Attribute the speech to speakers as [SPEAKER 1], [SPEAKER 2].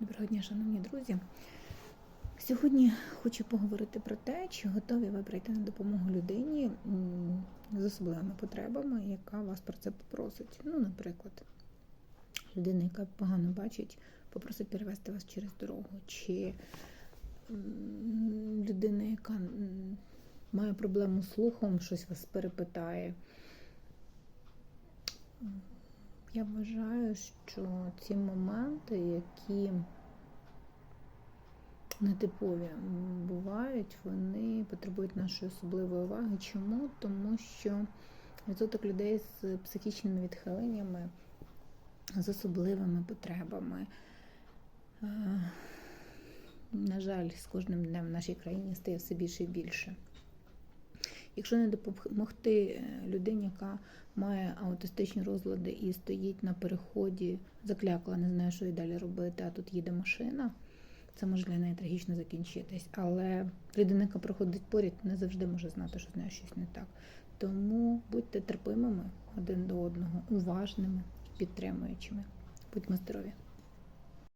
[SPEAKER 1] Доброго дня, шановні друзі. Сьогодні хочу поговорити про те, чи готові ви прийти на допомогу людині з особливими потребами, яка вас про це попросить. Ну, наприклад, людина, яка погано бачить, попросить перевести вас через дорогу, чи людина, яка має проблему з слухом, щось вас перепитає. Я вважаю, що ці моменти, які нетипові бувають, вони потребують нашої особливої уваги. Чому? Тому що відсоток людей з психічними відхиленнями, з особливими потребами, е, на жаль, з кожним днем в нашій країні стає все більше і більше. Якщо не допомогти е, людині, яка має аутистичні розлади і стоїть на переході, заклякла, не знає, що і далі робити, а тут їде машина, це може для неї трагічно закінчитись. Але людина, яка проходить поряд, не завжди може знати, що з нею щось не так. Тому будьте терпимими один до одного, уважними, підтримуючими. Будьмо здорові!